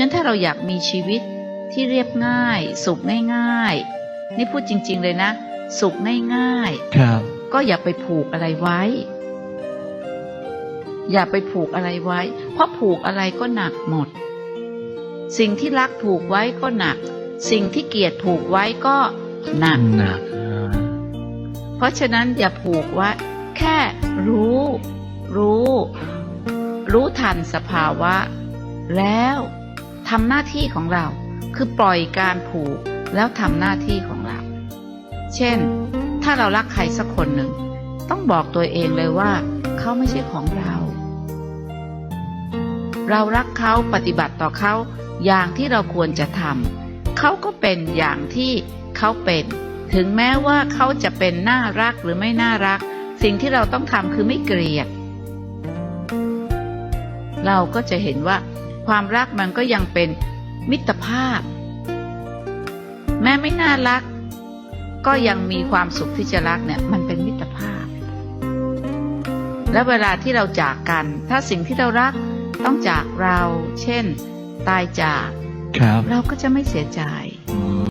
ฉะนั้นถ้าเราอยากมีชีวิตที่เรียบง่าย สุขง่ายๆ นี่พูดจริง ๆ เลยนะ สุขง่ายๆ ครับ ก็อย่าไปผูกอะไรไว้ อย่าไปผูกอะไรไว้ เพราะผูกอะไรก็หนักหมด สิ่งที่รักผูกไว้ก็หนัก สิ่งที่เกลียดผูกไว้ก็หนักหนักอ่าเพราะฉะนั้นอย่าผูกไว้ แค่รู้ รู้ รู้ทันสภาวะ แล้ว ทำหน้าที่ของเรา คือปล่อยการผูกแล้วทำหน้าที่ของเรา เช่น ถ้าเรารักใครสักคนหนึ่ง ต้องบอกตัวเองเลยว่า เขาไม่ใช่ของเรา เรารักเขาปฏิบัติต่อเขาอย่างที่เราควรจะทำเขาก็เป็นอย่างที่เขาเป็น ถึงแม้ว่าเขาจะเป็นน่ารักหรือไม่น่ารัก สิ่งที่เราต้องทำคือไม่เกลียด เราก็จะเห็นว่า ความรักมันก็ยังเป็นมิตรภาพ แม้ไม่น่ารัก ก็ยังมีความสุขที่จะรักเนี่ย มันเป็นมิตรภาพ และเวลาที่เราจากกัน ถ้าสิ่งที่เรารักต้องจากเรา เช่น ตายจากครับเราก็จะไม่เสียใจอืม